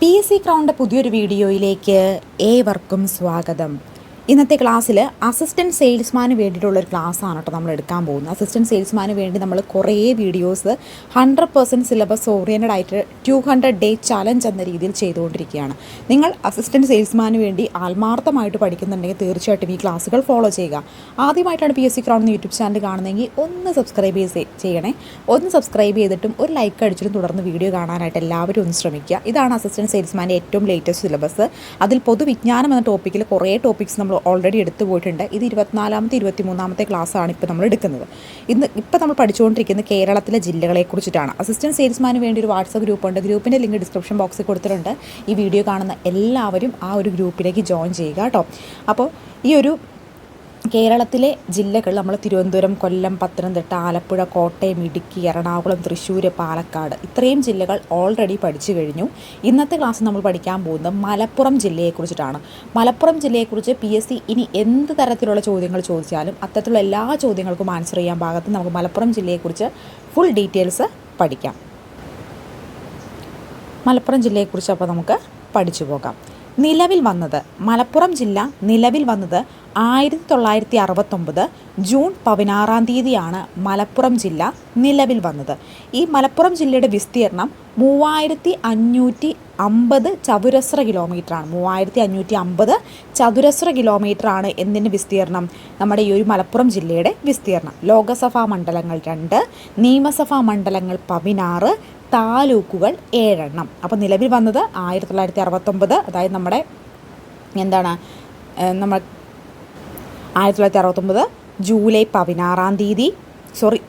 P S C ക്രൗണിന്റെ പുതിയൊരു വീഡിയോയിലേക്ക് ഏവർക്കും സ്വാഗതം. ഇന്നത്തെ ക്ലാസ്സിൽ അസിസ്റ്റന്റ് സെയിൽസ്മാന് വേണ്ടിയിട്ടുള്ള ഒരു ക്ലാസ്സാണ് കേട്ടോ നമ്മൾ എടുക്കാൻ പോകുന്നത്. അസിസ്റ്റന്റ് സെയിൽസ്മാന് വേണ്ടി നമ്മൾ കുറേ videos hundred percent syllabus oriented ആയിട്ട് ടു ഹൺഡ്രഡ് ഡേ ചലഞ്ച് എന്ന രീതിയിൽ ചെയ്തുകൊണ്ടിരിക്കുകയാണ്. നിങ്ങൾ അസിസ്റ്റന്റ് സെയിൽസ്മാന് വേണ്ടി ആത്മാർത്ഥമായിട്ട് പഠിക്കുന്നുണ്ടെങ്കിൽ തീർച്ചയായിട്ടും ഈ ക്ലാസ്സുകൾ ഫോളോ ചെയ്യുക. ആദ്യമായിട്ടാണ് P S C crown YouTube channel കാണുന്നതെങ്കിൽ ഒന്ന് സബ്സ്ക്രൈബ് ചെയ്ത് ചെയ്യണേ. ഒന്ന് സബ്സ്ക്രൈബ് ചെയ്തിട്ടും ഒരു ലൈക്ക് അടിച്ചിട്ടും തുടർന്ന് വീഡിയോ കാണാനായിട്ട് എല്ലാവരും ഒന്ന് ശ്രമിക്കുക. ഇതാണ് അസിസ്റ്റന്റ് സെയിൽസ്മാന്റെ ഏറ്റവും ലേറ്റസ്റ്റ് സിലബസ് അതിൽ പൊതുവിജ്ഞാനം എന്ന ടോപ്പിക്കിൽ കുറേ ടോപ്പിക്സ് നമ്മൾ ഓൾറെഡി എടുത്തു പോയിട്ടുണ്ട്. ഇത് ഇരുപത്തിനാലാമത്തെ ഇരുപത്തി മൂന്നാമത്തെ ക്ലാസ്സാണ് ഇപ്പോൾ നമ്മൾ എടുക്കുന്നത്. ഇന്ന് ഇപ്പോൾ നമ്മൾ പഠിച്ചുകൊണ്ടിരിക്കുന്ന കേരളത്തിലെ ജില്ലകളെക്കുറിച്ചിട്ടാണ് അസിസ്റ്റന്റ് സെയിൽസ്മാന് വേണ്ടി ഒരു വാട്സപ്പ് ഗ്രൂപ്പുണ്ട് ഗ്രൂപ്പിന്റെ ലിങ്ക് ഡിസ്ക്രിപ്ഷൻ ബോക്സിൽ കൊടുത്തിട്ടുണ്ട്. ഈ വീഡിയോ കാണുന്ന എല്ലാവരും ആ ഒരു ഗ്രൂപ്പിലേക്ക് ജോയിൻ ചെയ്യുക കേട്ടോ. അപ്പോൾ ഈ ഒരു കേരളത്തിലെ ജില്ലകൾ നമ്മൾ തിരുവനന്തപുരം കൊല്ലം പത്തനംതിട്ട ആലപ്പുഴ കോട്ടയം ഇടുക്കി എറണാകുളം തൃശ്ശൂർ പാലക്കാട് ഇത്രയും ജില്ലകൾ ഓൾറെഡി പഠിച്ചു കഴിഞ്ഞു. ഇന്നത്തെ ക്ലാസ് നമ്മൾ പഠിക്കാൻ പോകുന്നത് മലപ്പുറം ജില്ലയെക്കുറിച്ചിട്ടാണ് മലപ്പുറം ജില്ലയെക്കുറിച്ച് പി എസ് സി ഇനി എന്ത് തരത്തിലുള്ള ചോദ്യങ്ങൾ ചോദിച്ചാലും അത്തരത്തിലുള്ള എല്ലാ ചോദ്യങ്ങൾക്കും ആൻസർ ചെയ്യാൻ ഭാഗത്ത് നമുക്ക് മലപ്പുറം ജില്ലയെക്കുറിച്ച് ഫുൾ ഡീറ്റെയിൽസ് പഠിക്കാം. മലപ്പുറം ജില്ലയെക്കുറിച്ച് അപ്പോൾ നമുക്ക് പഠിച്ചു പോകാം. നിലവിൽ വന്നത് മലപ്പുറം ജില്ല നിലവിൽ വന്നത് ആയിരത്തി തൊള്ളായിരത്തി അറുപത്തൊമ്പത് ജൂൺ പതിനാറാം തീയതിയാണ് മലപ്പുറം ജില്ല നിലവിൽ വന്നത്. ഈ മലപ്പുറം ജില്ലയുടെ വിസ്തീർണം മൂവായിരത്തി അഞ്ഞൂറ്റി അമ്പത് ചതുരശ്ര കിലോമീറ്ററാണ്. മൂവായിരത്തി അഞ്ഞൂറ്റി അമ്പത് ചതുരശ്ര കിലോമീറ്ററാണ് എന്തിന്റെ വിസ്തീർണം നമ്മുടെ ഈ ഒരു മലപ്പുറം ജില്ലയുടെ വിസ്തീർണം ലോകസഭാ മണ്ഡലങ്ങൾ രണ്ട് നിയമസഭാ മണ്ഡലങ്ങൾ പതിനാറ് താലൂക്കുകൾ ഏഴെണ്ണം. അപ്പോൾ നിലവിൽ വന്നത് ആയിരത്തി തൊള്ളായിരത്തി അറുപത്തൊമ്പത് അതായത് നമ്മുടെ എന്താണ് നമ്മൾ ആയിരത്തി തൊള്ളായിരത്തി അറുപത്തൊമ്പത് ജൂലൈ പതിനാറാം തീയതി. സോറി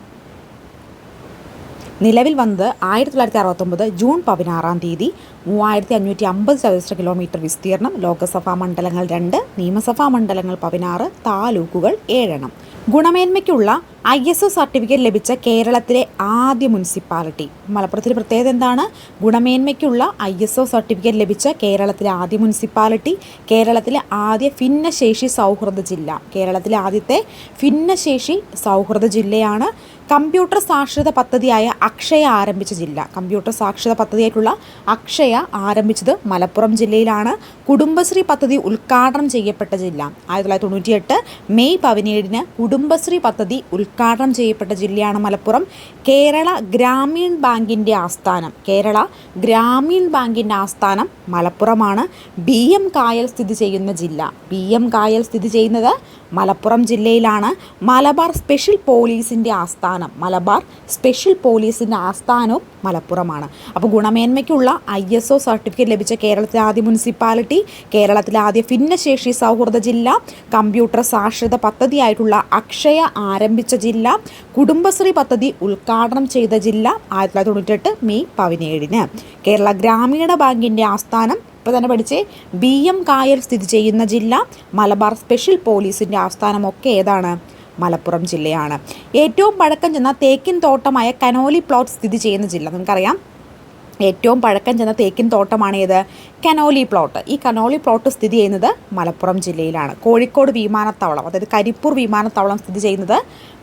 നിലവിൽ വന്നത് ആയിരത്തി തൊള്ളായിരത്തി അറുപത്തൊമ്പത് ജൂൺ പതിനാറാം തീയതി. മൂവായിരത്തി അഞ്ഞൂറ്റി അമ്പത് ചതുരശ്ര കിലോമീറ്റർ വിസ്തീർണം. ലോക്സഭാ മണ്ഡലങ്ങൾ രണ്ട് നിയമസഭാ മണ്ഡലങ്ങൾ പതിനാറ് താലൂക്കുകൾ ഏഴെണ്ണം. ഗുണമേന്മയ്ക്കുള്ള ഐ എസ് ഒ സർട്ടിഫിക്കറ്റ് ലഭിച്ച കേരളത്തിലെ ആദ്യ മുനിസിപ്പാലിറ്റി. മലപ്പുറത്തിന്റെ പ്രത്യേകത എന്താണ്? ഗുണമേന്മയ്ക്കുള്ള ഐ എസ് ഒ സർട്ടിഫിക്കറ്റ് ലഭിച്ച കേരളത്തിലെ ആദ്യ മുനിസിപ്പാലിറ്റി കേരളത്തിലെ ആദ്യ ഭിന്നശേഷി സൗഹൃദ ജില്ല. കേരളത്തിലെ ആദ്യത്തെ ഭിന്നശേഷി സൗഹൃദ ജില്ലയാണ് കമ്പ്യൂട്ടർ സാക്ഷരത പദ്ധതിയായ അക്ഷയ ആരംഭിച്ച ജില്ല. കമ്പ്യൂട്ടർ സാക്ഷരത പദ്ധതിയായിട്ടുള്ള അക്ഷയ ആരംഭിച്ചത് മലപ്പുറം ജില്ലയിലാണ്. കുടുംബശ്രീ പദ്ധതി ഉദ്ഘാടനം ചെയ്യപ്പെട്ട ജില്ല. ആയിരത്തി തൊള്ളായിരത്തി തൊണ്ണൂറ്റിയെട്ട് മെയ് പതിനേഴിന് കുടുംബശ്രീ പദ്ധതി ഉദ്ഘാടനം ചെയ്യപ്പെട്ട ജില്ലയാണ് മലപ്പുറം. കേരള ഗ്രാമീൺ ബാങ്കിന്റെ ആസ്ഥാനം. കേരള ഗ്രാമീൺ ബാങ്കിന്റെ ആസ്ഥാനം മലപ്പുറമാണ്. ബി എം കായൽ സ്ഥിതി ചെയ്യുന്ന ജില്ല. ബി എം കായൽ സ്ഥിതി ചെയ്യുന്നത് മലപ്പുറം ജില്ലയിലാണ് മലബാർ സ്പെഷ്യൽ പോലീസിന്റെ ആസ്ഥാനം. മലബാർ സ്പെഷ്യൽ പോലീസിന്റെ ആസ്ഥാനവും മലപ്പുറമാണ്. അപ്പോൾ ഗുണമേന്മയ്ക്കുള്ള ഐ എസ് ഒ സർട്ടിഫിക്കറ്റ് ലഭിച്ച കേരളത്തിലെ ആദ്യ മുനിസിപ്പാലിറ്റി കേരളത്തിലെ ആദ്യ ഭിന്നശേഷി സൗഹൃദ ജില്ല കമ്പ്യൂട്ടർ സാക്ഷരത പദ്ധതിയായിട്ടുള്ള അക്ഷയ ആരംഭിച്ച ജില്ല കുടുംബശ്രീ പദ്ധതി ഉദ്ഘാടനം ചെയ്ത ജില്ല ആയിരത്തി തൊള്ളായിരത്തി തൊണ്ണൂറ്റെട്ട് മെയ് പതിനേഴിന്. കേരള ഗ്രാമീണ ബാങ്കിന്റെ ആസ്ഥാനം ഇപ്പോൾ തന്നെ പഠിച്ചേ. ബി എം കായൽ സ്ഥിതി ചെയ്യുന്ന ജില്ല മലബാർ സ്പെഷ്യൽ പോലീസിന്റെ ആസ്ഥാനമൊക്കെ ഏതാണ്? മലപ്പുറം ജില്ലയാണ്. ഏറ്റവും പഴക്കം ചെന്ന തേക്കിൻ തോട്ടമായ കനോലി പ്ലോട്ട് സ്ഥിതി ചെയ്യുന്ന ജില്ല നമുക്കറിയാം. ഏറ്റവും പഴക്കം ചെന്ന തേക്കിൻ തോട്ടമാണ് ഏത് കനോലി പ്ലോട്ട്. ഈ കനോലി പ്ലോട്ട് സ്ഥിതി ചെയ്യുന്നത് മലപ്പുറം ജില്ലയിലാണ്. കോഴിക്കോട് വിമാനത്താവളം അതായത് കരിപ്പൂർ വിമാനത്താവളം സ്ഥിതി ചെയ്യുന്നത്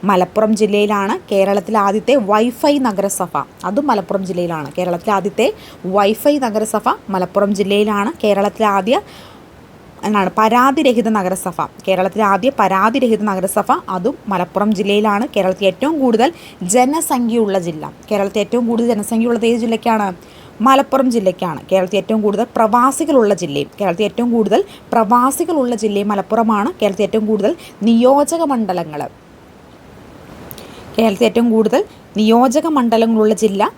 മലപ്പുറം ജില്ലയിലാണ്. കേരളത്തിലെ ആദ്യത്തെ വൈഫൈ നഗരസഭ അതും മലപ്പുറം ജില്ലയിലാണ്. കേരളത്തിലെ ആദ്യത്തെ വൈഫൈ നഗരസഭ മലപ്പുറം ജില്ലയിലാണ്. കേരളത്തിലെ ആദ്യ എന്നാണ് പരാതിരഹിത നഗരസഭ. കേരളത്തിലെ ആദ്യ പരാതിരഹിത നഗരസഭ അതും മലപ്പുറം ജില്ലയിലാണ്. കേരളത്തിൽ ഏറ്റവും കൂടുതൽ ജനസംഖ്യയുള്ള ജില്ല. കേരളത്തിൽ ഏറ്റവും കൂടുതൽ ജനസംഖ്യയുള്ളത് ഏത് ജില്ലയ്ക്കാണ്? മലപ്പുറം ജില്ലയ്ക്കാണ്. കേരളത്തിൽ ഏറ്റവും കൂടുതൽ പ്രവാസികളുള്ള ജില്ലയും കേരളത്തിൽ ഏറ്റവും കൂടുതൽ പ്രവാസികളുള്ള ജില്ലയും മലപ്പുറമാണ്. കേരളത്തിൽ ഏറ്റവും കൂടുതൽ നിയോജക മണ്ഡലങ്ങൾ കേരളത്തിൽ ഏറ്റവും കൂടുതൽ നിയോജക മണ്ഡലങ്ങളുള്ള ജില്ല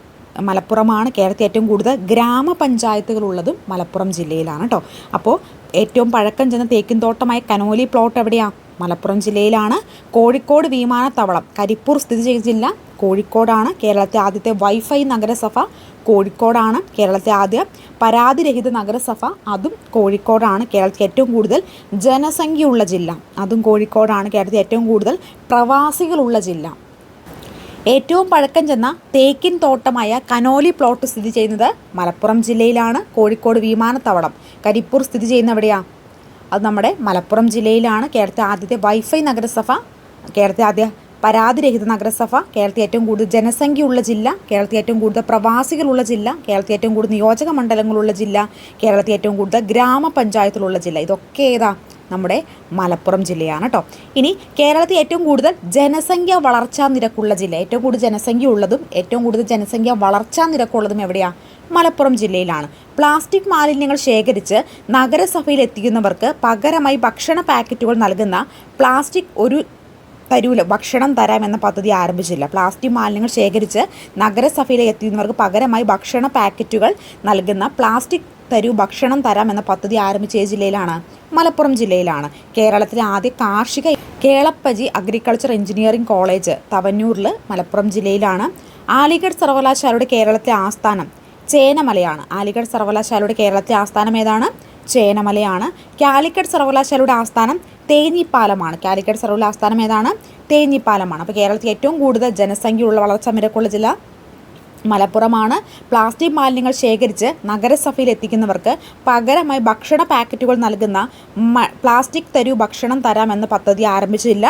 മലപ്പുറമാണ് കേരളത്തിൽ ഏറ്റവും കൂടുതൽ ഗ്രാമപഞ്ചായത്തുകളുള്ളതും മലപ്പുറം ജില്ലയിലാണ് കേട്ടോ. അപ്പോൾ ഏറ്റവും പഴക്കം ചെന്ന തേക്കിൻതോട്ടമായ കനോലി പ്ലോട്ട് എവിടെയാണ് മലപ്പുറം ജില്ലയിലാണ്. കോഴിക്കോട് വിമാനത്താവളം. കരിപ്പൂർ സ്ഥിതി ചെയ്യുന്ന ജില്ല കോഴിക്കോടാണ് കേരളത്തെ ആദ്യത്തെ വൈഫൈ നഗരസഭ. കോഴിക്കോടാണ് കേരളത്തെ ആദ്യ പരാതിരഹിത നഗരസഭ. അതും കോഴിക്കോടാണ് കേരളത്തിൽ ഏറ്റവും കൂടുതൽ ജനസംഖ്യയുള്ള ജില്ല. അതും കോഴിക്കോടാണ് കേരളത്തിൽ ഏറ്റവും കൂടുതൽ പ്രവാസികളുള്ള ജില്ല. ഏറ്റവും പഴക്കം ചെന്ന തേക്കിൻ തോട്ടമായ കനോലി പ്ലോട്ട് സ്ഥിതി ചെയ്യുന്നത് മലപ്പുറം ജില്ലയിലാണ്. കോഴിക്കോട് വിമാനത്താവളം കരിപ്പൂർ സ്ഥിതി ചെയ്യുന്ന എവിടെയാണ് അത് നമ്മുടെ മലപ്പുറം ജില്ലയിലാണ്. കേരളത്തെ ആദ്യത്തെ വൈഫൈ നഗരസഭ കേരളത്തെ ആദ്യ പരാതിരഹിത നഗരസഭ കേരളത്തിൽ ഏറ്റവും കൂടുതൽ ജനസംഖ്യയുള്ള ജില്ല കേരളത്തിൽ ഏറ്റവും കൂടുതൽ പ്രവാസികളുള്ള ജില്ല കേരളത്തിൽ ഏറ്റവും കൂടുതൽ നിയോജക മണ്ഡലങ്ങളുള്ള ജില്ല കേരളത്തിൽ ഏറ്റവും കൂടുതൽ ഗ്രാമപഞ്ചായത്തിലുള്ള ജില്ല. ഇതൊക്കെ ഏതാ? നമ്മുടെ മലപ്പുറം ജില്ലയാണ് കേട്ടോ ഇനി കേരളത്തിൽ ഏറ്റവും കൂടുതൽ ജനസംഖ്യ വളർച്ചാ നിരക്കുള്ള ജില്ല ഏറ്റവും കൂടുതൽ ജനസംഖ്യ ഉള്ളതും ഏറ്റവും കൂടുതൽ ജനസംഖ്യ വളർച്ചാ നിരക്കുള്ളതും എവിടെയാണ് മലപ്പുറം ജില്ലയിലാണ്. പ്ലാസ്റ്റിക് മാലിന്യങ്ങൾ ശേഖരിച്ച് നഗരസഭയിൽ എത്തിക്കുന്നവർക്ക് പകരമായി ഭക്ഷണ പാക്കറ്റുകൾ നൽകുന്ന പ്ലാസ്റ്റിക് ഒരു തരൂല ഭക്ഷണം തരാം എന്ന പദ്ധതി ആരംഭിച്ചില്ല. പ്ലാസ്റ്റിക് മാലിന്യങ്ങൾ ശേഖരിച്ച് നഗരസഭയിൽ എത്തിക്കുന്നവർക്ക് പകരമായി ഭക്ഷണ പാക്കറ്റുകൾ നൽകുന്ന പ്ലാസ്റ്റിക് തരൂ ഭക്ഷണം തരാം എന്ന പദ്ധതി ആരംഭിച്ച ഏത് ജില്ലയിലാണ്. മലപ്പുറം ജില്ലയിലാണ്. കേരളത്തിലെ ആദ്യ കാർഷിക കേളപ്പജി അഗ്രികൾച്ചർ എഞ്ചിനീയറിംഗ് കോളേജ് തവന്നൂരിൽ മലപ്പുറം ജില്ലയിലാണ്. ആലിഗഡ് സർവകലാശാലയുടെ കേരളത്തിലെ ആസ്ഥാനം ചേനമലയാണ്. ആലിഗഡ് സർവകലാശാലയുടെ കേരളത്തിലെ ആസ്ഥാനം ഏതാണ്? ചേനമലയാണ്. കാലിക്കറ്റ് സർവകലാശാലയുടെ ആസ്ഥാനം തേഞ്ഞിപ്പാലമാണ്. കാലിക്കറ്റ് സർവകലാശാല ആസ്ഥാനം ഏതാണ്? തേഞ്ഞിപ്പാലമാണ്. അപ്പോൾ കേരളത്തിൽ ഏറ്റവും കൂടുതൽ ജനസംഖ്യയുള്ള വളർച്ചാ നിരക്കുള്ള ജില്ല മലപ്പുറമാണ്. പ്ലാസ്റ്റിക് മാലിന്യങ്ങൾ ശേഖരിച്ച് നഗരസഭയിൽ എത്തിക്കുന്നവർക്ക് പകരമായി ഭക്ഷണ പാക്കറ്റുകൾ നൽകുന്ന പ്ലാസ്റ്റിക് തരൂ ഭക്ഷണം തരാമെന്ന പദ്ധതി ആരംഭിച്ചില്ല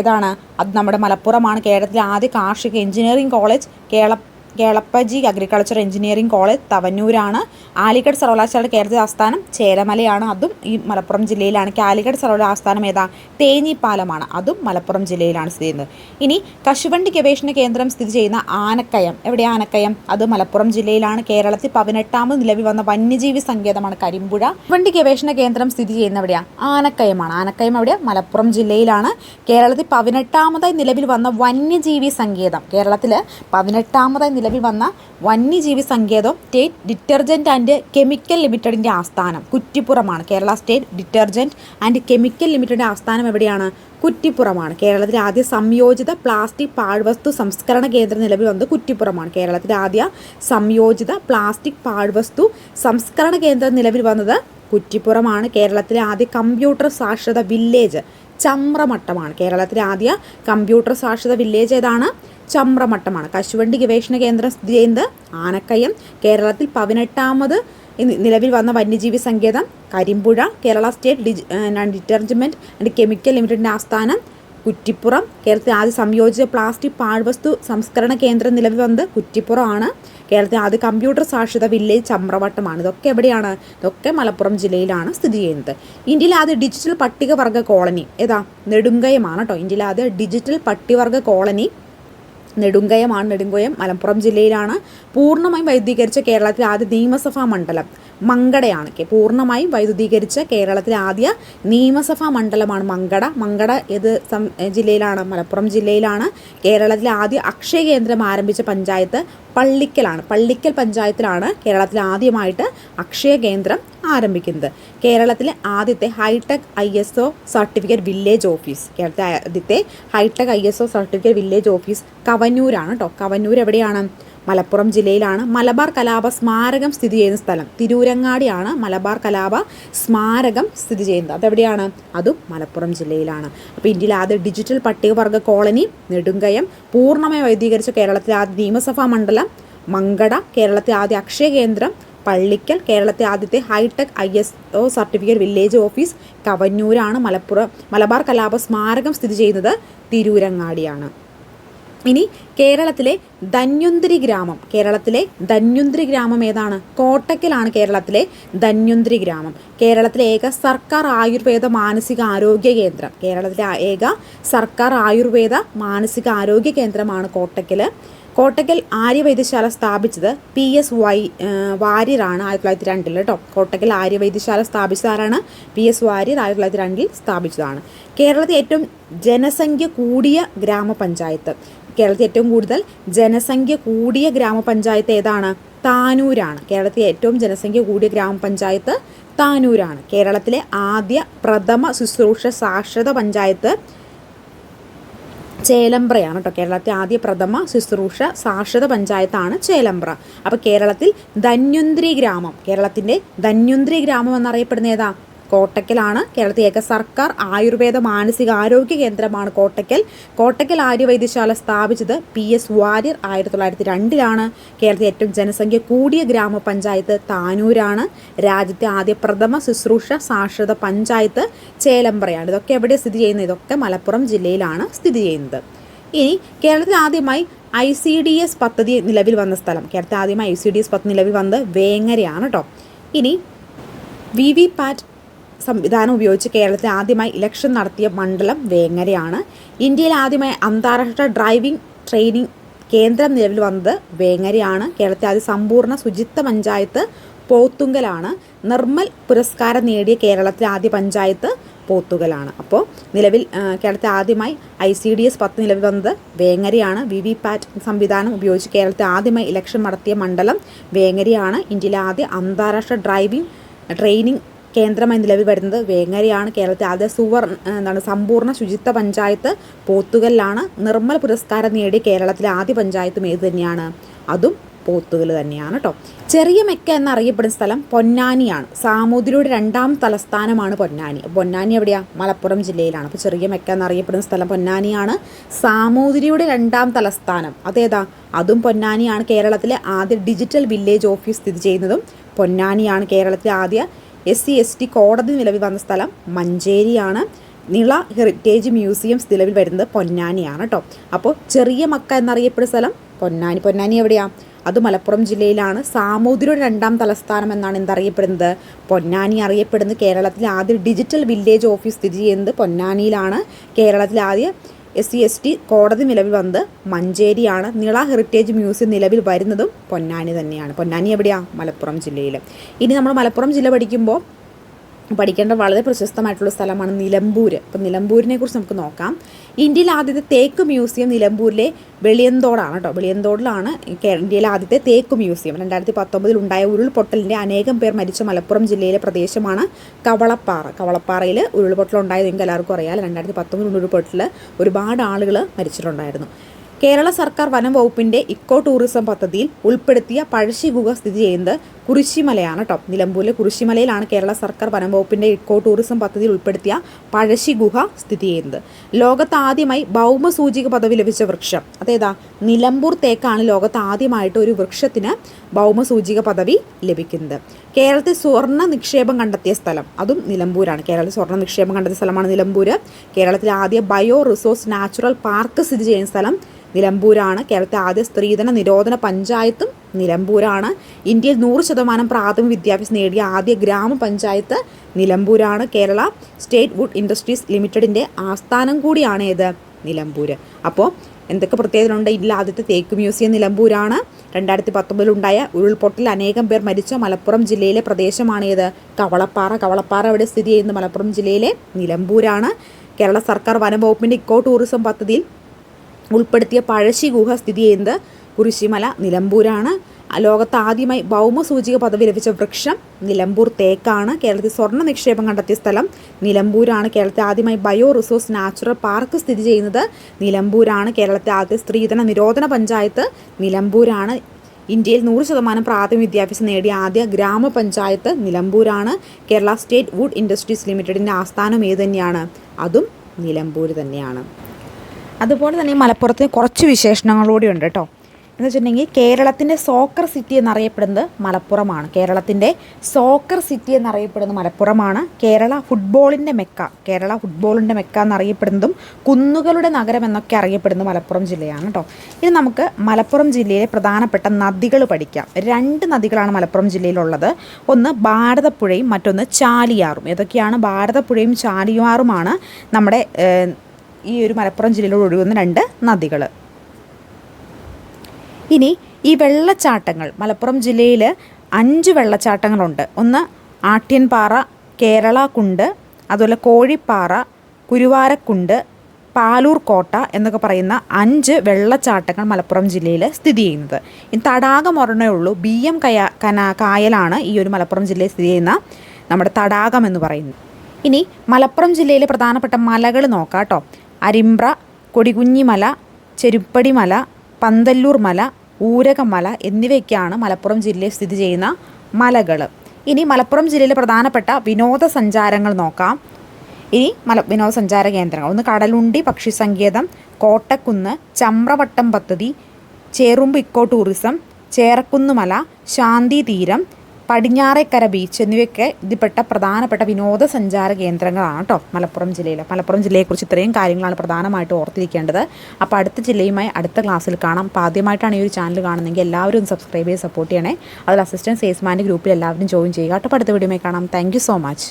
ഏതാണ്? അത് നമ്മുടെ മലപ്പുറമാണ് കേരളത്തിലെ ആദ്യ കാർഷിക എഞ്ചിനീയറിംഗ് കോളേജ് കേള കേളപ്പജി അഗ്രികൾച്ചർ എഞ്ചിനീയറിംഗ് കോളേജ് തവന്നൂരാണ്. ആലിഗഡ് സർവകലാശാല കേരളത്തിലെ ആസ്ഥാനം ചേലമലയാണ് അതും ഈ മലപ്പുറം ജില്ലയിലാണ്. കാലിക്കറ്റ് സർവകലാശാല ആസ്ഥാനം ഏതാ? തേഞ്ഞിപ്പാലമാണ്. അതും മലപ്പുറം ജില്ലയിലാണ് സ്ഥിതി ചെയ്യുന്നത്. ഇനി കശുവണ്ടി ഗവേഷണ കേന്ദ്രം സ്ഥിതി ചെയ്യുന്ന ആനക്കയം. എവിടെ ആനക്കയം? അത് മലപ്പുറം ജില്ലയിലാണ്. കേരളത്തിൽ പതിനെട്ടാമത് നിലവിൽ വന്ന വന്യജീവി സങ്കേതമാണ് കരിമ്പുഴ. കശുവണ്ടി ഗവേഷണ കേന്ദ്രം സ്ഥിതി ചെയ്യുന്ന എവിടെയാ? ആനക്കയമാണ്. ആനക്കയം എവിടെ മലപ്പുറം ജില്ലയിലാണ്. കേരളത്തിൽ പതിനെട്ടാമതായി നിലവിൽ വന്ന വന്യജീവി സങ്കേതം. കേരളത്തിൽ പതിനെട്ടാമതായി നിലവിൽ വന്ന വന്യജീവി സങ്കേതം സ്റ്റേറ്റ് ഡിറ്റർജന്റ് ആൻഡ് കെമിക്കൽ ലിമിറ്റഡിന്റെ ആസ്ഥാനം കുറ്റിപ്പുറമാണ്. Kerala state detergent and chemical ലിമിറ്റഡിന്റെ ആസ്ഥാനം എവിടെയാണ്? കുറ്റിപ്പുറമാണ്. കേരളത്തിലെ ആദ്യ സംയോജിത പ്ലാസ്റ്റിക് പാഴ്വസ്തു സംസ്കരണ കേന്ദ്രം നിലവിൽ വന്നത് കുറ്റിപ്പുറമാണ്. കേരളത്തിലെ ആദ്യ സംയോജിത പ്ലാസ്റ്റിക് പാഴ്വസ്തു സംസ്കരണ കേന്ദ്രം നിലവിൽ വന്നത് കുറ്റിപ്പുറമാണ്. കേരളത്തിലെ ആദ്യ കമ്പ്യൂട്ടർ സാക്ഷരത വില്ലേജ് ചമ്രമട്ടമാണ്. കേരളത്തിലെ ആദ്യ കമ്പ്യൂട്ടർ സാക്ഷരത വില്ലേജ് ഏതാണ്? ചമ്രമട്ടമാണ്. കശുവണ്ടി ഗവേഷണ കേന്ദ്രം സ്ഥിതി ചെയ്യുന്നത് ആനക്കയം കേരളത്തിൽ പതിനെട്ടാമത് നിലവിൽ വന്ന വന്യജീവി സങ്കേതം കരിമ്പുഴ കേരള സ്റ്റേറ്റ് ഡിജി ഡിറ്റർജൻമെന്റ് ആൻഡ് കെമിക്കൽ ലിമിറ്റഡിന്റെ ആസ്ഥാനം കുറ്റിപ്പുറം. കേരളത്തിൽ ആദ്യ സംയോജിത പ്ലാസ്റ്റിക് പാഴ്വസ്തു സംസ്കരണ കേന്ദ്രം നിലവിൽ വന്നത് കുറ്റിപ്പുറമാണ്. കേരളത്തിൽ ആദ്യ കമ്പ്യൂട്ടർ സാക്ഷരത വില്ലേജ് ചമ്രവട്ടമാണ്. ഇതൊക്കെ എവിടെയാണ്? ഇതൊക്കെ മലപ്പുറം ജില്ലയിലാണ് സ്ഥിതി ചെയ്യുന്നത്. ഇന്ത്യയിലെ ആദ്യ ഡിജിറ്റൽ പട്ടികവർഗ കോളനി ഏതാ? നെടുങ്കയമാണ് കേട്ടോ. ഇന്ത്യയിലെ ആദ്യ ഡിജിറ്റൽ പട്ടികവർഗ കോളനി നെടുങ്കയമാണ്. നെടുങ്കയം മലപ്പുറം ജില്ലയിലാണ്. പൂർണമായും വൈദ്യീകരിച്ച കേരളത്തിലെ ആദ്യ നിയമസഭാ മണ്ഡലം. മങ്കടയാണ്. പൂർണമായും വൈദ്യുതീകരിച്ച കേരളത്തിലെ ആദ്യ നിയമസഭാ മണ്ഡലമാണ് മങ്കട. മങ്കട ഏത് ജില്ലയിലാണ്? മലപ്പുറം ജില്ലയിലാണ്. കേരളത്തിലെ ആദ്യ അക്ഷയ കേന്ദ്രം ആരംഭിച്ച പഞ്ചായത്ത് പള്ളിക്കലാണ്. പള്ളിക്കൽ പഞ്ചായത്തിലാണ് കേരളത്തിൽ ആദ്യമായിട്ട് അക്ഷയ കേന്ദ്രം ആരംഭിക്കുന്നത്. കേരളത്തിലെ ആദ്യത്തെ hi-tech I S O certificate village office. കേരളത്തിലെ ആദ്യത്തെ hi-tech I S O certificate village office കവന്നൂരാണ് കേട്ടോ കവന്നൂർ എവിടെയാണ്? മലപ്പുറം ജില്ലയിലാണ് മലബാർ കലാപ സ്മാരകം സ്ഥിതി ചെയ്യുന്ന സ്ഥലം. തിരൂരങ്ങാടിയാണ് മലബാർ കലാപ സ്മാരകം സ്ഥിതി ചെയ്യുന്നത്. അതെവിടെയാണ്? അതും മലപ്പുറം ജില്ലയിലാണ്. അപ്പോൾ ഇന്ത്യയിലെ ആദ്യ ഡിജിറ്റൽ പട്ടികവർഗ കോളനി നെടുങ്കയം പൂർണമായി വൈദ്യീകരിച്ച കേരളത്തിലെ ആദ്യ നിയമസഭാ മണ്ഡലം മങ്കട കേരളത്തിലെ ആദ്യ അക്ഷയ കേന്ദ്രം പള്ളിക്കൽ കേരളത്തെ ആദ്യത്തെ hi-tech I S O certificate village office കവന്നൂരാണ് Malappuram Malabar കലാപ സ്മാരകം സ്ഥിതി ചെയ്യുന്നത് തിരൂരങ്ങാടിയാണ്. ഇനി കേരളത്തിലെ ധന്വന്തിരി ഗ്രാമം. കേരളത്തിലെ ധന്യുന്തിരി ഗ്രാമം ഏതാണ്? കോട്ടക്കലാണ് കേരളത്തിലെ ധന്യുന്തിരി ഗ്രാമം. കേരളത്തിലെ ഏക സർക്കാർ ആയുർവേദ മാനസിക ആരോഗ്യ കേന്ദ്രം. കേരളത്തിലെ ഏക സർക്കാർ ആയുർവേദ മാനസിക ആരോഗ്യ കേന്ദ്രമാണ് കോട്ടക്കൽ കോട്ടക്കൽ ആര്യവൈദ്യശാല സ്ഥാപിച്ചത് പി എസ് വൈ വാര്യരാണ് ആയിരത്തി തൊള്ളായിരത്തി രണ്ടിൽ കേട്ടോ. കോട്ടക്കൽ ആര്യവൈദ്യശാല സ്ഥാപിച്ചത് ആരാണ് പി എസ് വാര്യർ ആയിരത്തി തൊള്ളായിരത്തി രണ്ടിൽ സ്ഥാപിച്ചതാണ്. കേരളത്തിൽ ഏറ്റവും ജനസംഖ്യ കൂടിയ ഗ്രാമപഞ്ചായത്ത്. കേരളത്തിൽ ഏറ്റവും കൂടുതൽ ജനസംഖ്യ കൂടിയ ഗ്രാമപഞ്ചായത്ത് ഏതാണ്? താനൂരാണ്. കേരളത്തിലെ ഏറ്റവും ജനസംഖ്യ കൂടിയ ഗ്രാമപഞ്ചായത്ത് താനൂരാണ്. കേരളത്തിലെ ആദ്യ പ്രഥമ ശുശ്രൂഷ സാക്ഷരത പഞ്ചായത്ത് ചേലമ്പ്രയാണ് കേട്ടോ കേരളത്തിലെ ആദ്യ പ്രഥമ ശുശ്രൂഷ സാക്ഷരത പഞ്ചായത്താണ് ചേലമ്പ്ര. അപ്പോൾ കേരളത്തിൽ ധന്വന്തിരി ഗ്രാമം കേരളത്തിന്റെ ധന്വന്തിരി ഗ്രാമം എന്നറിയപ്പെടുന്ന ഏതാ? കോട്ടക്കലാണ് കേരളത്തിലെ ഏക സർക്കാർ ആയുർവേദ മാനസിക ആരോഗ്യ കേന്ദ്രമാണ് കോട്ടക്കൽ. കോട്ടക്കൽ ആര്യവൈദ്യശാല സ്ഥാപിച്ചത് പി എസ് വാര്യർ ആയിരത്തി തൊള്ളായിരത്തി രണ്ടിലാണ് കേരളത്തിലെ ഏറ്റവും ജനസംഖ്യ കൂടിയ ഗ്രാമപഞ്ചായത്ത് താനൂരാണ്. രാജ്യത്തെ ആദ്യ പ്രഥമ ശുശ്രൂഷ സാക്ഷരത പഞ്ചായത്ത് ചേലമ്പ്രയാണ്. ഇതൊക്കെ എവിടെ സ്ഥിതി ചെയ്യുന്നത്? ഇതൊക്കെ മലപ്പുറം ജില്ലയിലാണ് സ്ഥിതി ചെയ്യുന്നത്. ഇനി കേരളത്തിൽ ആദ്യമായി ഐ സി ഡി എസ് പദ്ധതി നിലവിൽ വന്ന സ്ഥലം. കേരളത്തിൽ ആദ്യമായി ഐ സി ഡി എസ് പദ്ധതി നിലവിൽ വന്നത് വേങ്ങരയാണ് കേട്ടോ ഇനി വി വി പാറ്റ് സംവിധാനം ഉപയോഗിച്ച് കേരളത്തിൽ ആദ്യമായി ഇലക്ഷൻ നടത്തിയ മണ്ഡലം വേങ്ങരയാണ്. ഇന്ത്യയിൽ ആദ്യമായി അന്താരാഷ്ട്ര ഡ്രൈവിംഗ് ട്രെയിനിങ് കേന്ദ്രം നിലവിൽ വന്നത് വേങ്ങരയാണ്. കേരളത്തിൽ ആദ്യ സമ്പൂർണ ശുചിത്വ പഞ്ചായത്ത് പോത്തുങ്കലാണ്. നിർമ്മൽ പുരസ്കാരം നേടിയ കേരളത്തിലെ ആദ്യ പഞ്ചായത്ത് പോത്തുകലാണ് അപ്പോൾ നിലവിൽ കേരളത്തിൽ ആദ്യമായി ഐ സി ഡി എസ് പത്ത് നിലവിൽ വന്നത് വേങ്ങരയാണ്. വി വി പാറ്റ് സംവിധാനം ഉപയോഗിച്ച് കേരളത്തിൽ ആദ്യമായി ഇലക്ഷൻ നടത്തിയ മണ്ഡലം വേങ്ങരയാണ്. ഇന്ത്യയിലെ ആദ്യ അന്താരാഷ്ട്ര ഡ്രൈവിംഗ് ട്രെയിനിങ് കേന്ദ്രമായി നിലവിൽ വരുന്നത് വേങ്ങരയാണ് കേരളത്തിൽ ആദ്യ സുവർ എന്താണ് സമ്പൂർണ ശുചിത്വ പഞ്ചായത്ത് പോത്തുകല്ലാണ്. നിർമ്മൽ പുരസ്കാരം നേടിയ കേരളത്തിലെ ആദ്യ പഞ്ചായത്തും ഏത് തന്നെയാണ്? അതും പോത്തുകൽ തന്നെയാണ് കേട്ടോ ചെറിയ മെക്ക എന്നറിയപ്പെടുന്ന സ്ഥലം പൊന്നാനിയാണ്. സാമൂതിരിയുടെ രണ്ടാം തലസ്ഥാനമാണ് പൊന്നാനി. പൊന്നാനി എവിടെയാണ് മലപ്പുറം ജില്ലയിലാണ്. അപ്പോൾ ചെറിയ മെക്ക എന്നറിയപ്പെടുന്ന സ്ഥലം പൊന്നാനിയാണ്. സാമൂതിരിയുടെ രണ്ടാം തലസ്ഥാനം അതേതാ? അതും പൊന്നാനിയാണ് കേരളത്തിലെ ആദ്യ ഡിജിറ്റൽ വില്ലേജ് ഓഫീസ് സ്ഥിതി ചെയ്യുന്നതും പൊന്നാനിയാണ് കേരളത്തിലെ ആദ്യ എസ് സി എസ് ടി കോടതി നിലവിൽ വന്ന സ്ഥലം മഞ്ചേരിയാണ്. നിള ഹെറിറ്റേജ് മ്യൂസിയം നിലവിൽ വരുന്നത് പൊന്നാനിയാണ് കേട്ടോ അപ്പോൾ ചെറിയ മക്ക എന്നറിയപ്പെടുന്ന സ്ഥലം പൊന്നാനി. പൊന്നാനി എവിടെയാ? അത് മലപ്പുറം ജില്ലയിലാണ്. സാമൂതിരിയുടെ രണ്ടാം തലസ്ഥാനം എന്നാണ് എന്തറിയപ്പെടുന്നത് പൊന്നാനി അറിയപ്പെടുന്നത് കേരളത്തിലെ ആദ്യ ഡിജിറ്റൽ വില്ലേജ് ഓഫീസ് സ്ഥിതി ചെയ്യുന്നത് പൊന്നാനിയിലാണ്. കേരളത്തിലെ ആദ്യ എസ് സി എസ് ടി കോടതി നിലവിൽ വന്നത് മഞ്ചേരിയാണ്. നിള ഹെറിറ്റേജ് മ്യൂസിയം നിലവിൽ വരുന്നതും പൊന്നാനി തന്നെയാണ്. പൊന്നാനി എവിടെയാണ് മലപ്പുറം ജില്ലയിൽ ഇനി നമ്മൾ മലപ്പുറം ജില്ല പഠിക്കുമ്പോൾ പഠിക്കേണ്ട വളരെ പ്രശസ്തമായിട്ടുള്ള സ്ഥലമാണ് നിലമ്പൂർ അപ്പം നിലമ്പൂരിനെ കുറിച്ച് നമുക്ക് നോക്കാം. ഇന്ത്യയിലെ ആദ്യത്തെ തേക്ക് മ്യൂസിയം നിലമ്പൂരിലെ വെളിയന്തോടാണ് കേട്ടോ. വെളിയന്തോടിലാണ് ഇന്ത്യയിലെ ആദ്യത്തെ തേക്ക് മ്യൂസിയം. രണ്ടായിരത്തി പത്തൊമ്പതിൽ ഉണ്ടായ ഉരുൾപൊട്ടലിന്റെ അനേകം പേർ മരിച്ച മലപ്പുറം ജില്ലയിലെ പ്രദേശമാണ് കവളപ്പാറ. കവളപ്പാറയിൽ ഉരുൾപൊട്ടൽ ഉണ്ടായത് നിങ്ങൾക്ക് എല്ലാവർക്കും അറിയാം. രണ്ടായിരത്തി പത്തൊമ്പതിൽ ഉരുൾപൊട്ടൽ ഒരുപാട് ആളുകൾ മരിച്ചിട്ടുണ്ടായിരുന്നു. കേരള സർക്കാർ വനം വകുപ്പിന്റെ ഇക്കോ ടൂറിസം പദ്ധതിയിൽ ഉൾപ്പെടുത്തിയ പഴശ്ശി ഗുഹ സ്ഥിതി ചെയ്യുന്നത് കുരിശിമലയാണ് കേട്ടോ നിലമ്പൂരിലെ കുരിശിമലയിലാണ് കേരള സർക്കാർ വനം വകുപ്പിന്റെ ഇക്കോ ടൂറിസം പദ്ധതിയിൽ ഉൾപ്പെടുത്തിയ പഴശ്ശി ഗുഹ സ്ഥിതി ചെയ്യുന്നത്. ലോകത്ത് ആദ്യമായി ഭൗമസൂചിക പദവി ലഭിച്ച വൃക്ഷം. അതേതാ നിലമ്പൂർ തേക്കാണ് ലോകത്ത് ആദ്യമായിട്ട് ഒരു വൃക്ഷത്തിന് ഭൗമസൂചിക പദവി ലഭിക്കുന്നത്. കേരളത്തിൽ സ്വർണ നിക്ഷേപം കണ്ടെത്തിയ സ്ഥലം അതും നിലമ്പൂരാണ്. കേരളത്തിൽ സ്വർണ നിക്ഷേപം കണ്ടെത്തിയ സ്ഥലമാണ് നിലമ്പൂർ കേരളത്തിലെ ആദ്യ ബയോ റിസോഴ്സ് നാച്ചുറൽ പാർക്ക് സ്ഥിതി ചെയ്യുന്ന സ്ഥലം നിലമ്പൂരാണ്. കേരളത്തിലെ ആദ്യ സ്ത്രീധന നിരോധന പഞ്ചായത്തും നിലമ്പൂരാണ്. ഇന്ത്യയിൽ നൂറ് ശതമാനം പ്രാഥമിക വിദ്യാഭ്യാസം നേടിയ ആദ്യ ഗ്രാമപഞ്ചായത്ത് നിലമ്പൂരാണ്. കേരള സ്റ്റേറ്റ് വുഡ് ഇൻഡസ്ട്രീസ് ലിമിറ്റഡിന്റെ ആസ്ഥാനം കൂടിയാണ് ഏത് നിലമ്പൂർ അപ്പോൾ എന്തൊക്കെ പ്രത്യേകതകളുണ്ട്? ഇതിൽ ആദ്യത്തെ തേക്ക് മ്യൂസിയം നിലമ്പൂരാണ്. രണ്ടായിരത്തി പത്തൊമ്പതിലുണ്ടായ ഉരുൾപൊട്ടൽ അനേകം പേർ മരിച്ച. മലപ്പുറം ജില്ലയിലെ പ്രദേശമാണ് ഏത് കവളപ്പാറ കവളപ്പാറ അവിടെ സ്ഥിതി ചെയ്യുന്ന മലപ്പുറം ജില്ലയിലെ നിലമ്പൂരാണ്. കേരള സർക്കാർ വനം വനംവകുപ്പിന്റെ ഇക്കോ ടൂറിസം പദ്ധതിയിൽ ഉൾപ്പെടുത്തിയ പഴശ്ശി ഗുഹ സ്ഥിതി ചെയ്യുന്നത്. കുരിശിമല നിലമ്പൂരാണ്. ലോകത്ത് ആദ്യമായി ഭൗമസൂചിക പദവി ലഭിച്ച വൃക്ഷം നിലമ്പൂർ തേക്കാണ്. കേരളത്തിൽ സ്വർണ നിക്ഷേപം കണ്ടെത്തിയ സ്ഥലം നിലമ്പൂരാണ്. കേരളത്തിൽ ആദ്യമായി ബയോ റിസോഴ്സ് നാച്ചുറൽ പാർക്ക് സ്ഥിതി ചെയ്യുന്നത് നിലമ്പൂരാണ്. കേരളത്തെ ആദ്യ സ്ത്രീധന നിരോധന പഞ്ചായത്ത് നിലമ്പൂരാണ്. ഇന്ത്യയിൽ നൂറ് ശതമാനം പ്രാഥമിക വിദ്യാഭ്യാസം നേടിയ ആദ്യ ഗ്രാമപഞ്ചായത്ത് നിലമ്പൂരാണ്. കേരള സ്റ്റേറ്റ് വുഡ് ഇൻഡസ്ട്രീസ് ലിമിറ്റഡിന്റെ ആസ്ഥാനം ഏത് തന്നെയാണ്? അതും നിലമ്പൂർ തന്നെയാണ്. അതുപോലെ തന്നെ മലപ്പുറത്തിന് കുറച്ച് വിശേഷണങ്ങളൂടെ ഉണ്ട് കേട്ടോ. എന്ന് വെച്ചിട്ടുണ്ടെങ്കിൽ കേരളത്തിന്റെ സോക്കർ സിറ്റി എന്നറിയപ്പെടുന്നത് മലപ്പുറമാണ്. കേരളത്തിന്റെ സോക്കർ സിറ്റി എന്നറിയപ്പെടുന്നത് മലപ്പുറമാണ്. കേരള ഫുട്ബോളിന്റെ മെക്ക കേരള ഫുട്ബോളിന്റെ മെക്ക എന്നറിയപ്പെടുന്നതും കുന്നുകളുടെ നഗരം എന്നൊക്കെ അറിയപ്പെടുന്നത് മലപ്പുറം ജില്ലയാണ് കേട്ടോ ഇനി നമുക്ക് മലപ്പുറം ജില്ലയിലെ പ്രധാനപ്പെട്ട നദികൾ പഠിക്കാം. രണ്ട് നദികളാണ് മലപ്പുറം ജില്ലയിലുള്ളത്. ഒന്ന് ഭാരതപ്പുഴയും മറ്റൊന്ന് ചാലിയാറും. ഏതൊക്കെയാണ്? ഭാരതപ്പുഴയും ചാലിയാറുമാണ് നമ്മുടെ ഈ ഒരു മലപ്പുറം ജില്ലയിലൂടെ ഒഴുകുന്ന രണ്ട് നദികൾ ഇനി ഈ വെള്ളച്ചാട്ടങ്ങൾ മലപ്പുറം ജില്ലയിൽ അഞ്ച് വെള്ളച്ചാട്ടങ്ങളുണ്ട്. ഒന്ന് ആട്യൻപാറ കേരള കുണ്ട് അതുപോലെ കോഴിപ്പാറ കുരുവാരക്കുണ്ട് പാലൂർ കോട്ട എന്നൊക്കെ പറയുന്ന അഞ്ച് വെള്ളച്ചാട്ടങ്ങൾ മലപ്പുറം ജില്ലയിൽ സ്ഥിതി ചെയ്യുന്നത്. ഈ തടാകം ഒരെണ്ണേ ബി എം കയ കന കായലാണ് ഈ ഒരു മലപ്പുറം ജില്ലയിൽ സ്ഥിതി ചെയ്യുന്ന നമ്മുടെ തടാകം എന്ന് പറയുന്നത്. ഇനി മലപ്പുറം ജില്ലയിലെ പ്രധാനപ്പെട്ട മലകൾ നോക്കാം കേട്ടോ അരിമ്പ്ര കൊടികുഞ്ഞിമല ചെരുപ്പടി മല പന്തല്ലൂർ മല ഊരകമല എന്നിവയൊക്കെയാണ് മലപ്പുറം ജില്ലയിൽ സ്ഥിതി ചെയ്യുന്ന മലകൾ. ഇനി മലപ്പുറം ജില്ലയിലെ പ്രധാനപ്പെട്ട വിനോദസഞ്ചാരങ്ങൾ നോക്കാം. ഇനി മല വിനോദസഞ്ചാര കേന്ദ്രങ്ങൾ. ഒന്ന് കടലുണ്ടി പക്ഷി സങ്കേതം കോട്ടക്കുന്ന് ചമ്രവട്ടം പദ്ധതി ചേറുമ്പ് ഇക്കോ ടൂറിസം ചേറക്കുന്നുമല ശാന്തി തീരം പടിഞ്ഞാറേക്കര ബീച്ച് എന്നിവയൊക്കെ ഇതിൽപ്പെട്ട പ്രധാനപ്പെട്ട വിനോദസഞ്ചാര കേന്ദ്രങ്ങളാണ് കേട്ടോ മലപ്പുറം ജില്ലയിൽ മലപ്പുറം ജില്ലയെക്കുറിച്ച് ഇത്രയും കാര്യങ്ങളാണ് പ്രധാനമായിട്ട് ഓർത്തിരിക്കേണ്ടത്. അപ്പോൾ അടുത്ത ജില്ലയുമായി അടുത്ത ക്ലാസ്സിൽ കാണാം. അപ്പോൾ ആദ്യമായിട്ടാണ് ഈ ഒരു ചാനൽ കാണുന്നതെങ്കിൽ എല്ലാവരും സബ്സ്ക്രൈബ് ചെയ്ത് സപ്പോർട്ട് ചെയ്യണേ. അതിൽ അസിസ്റ്റന്റ് സേസ്മാന്റെ ഗ്രൂപ്പിൽ എല്ലാവരും ജോയിൻ ചെയ്യുക. കേട്ടോ അടുത്ത വീഡിയോയിൽ കാണാം. Thank so much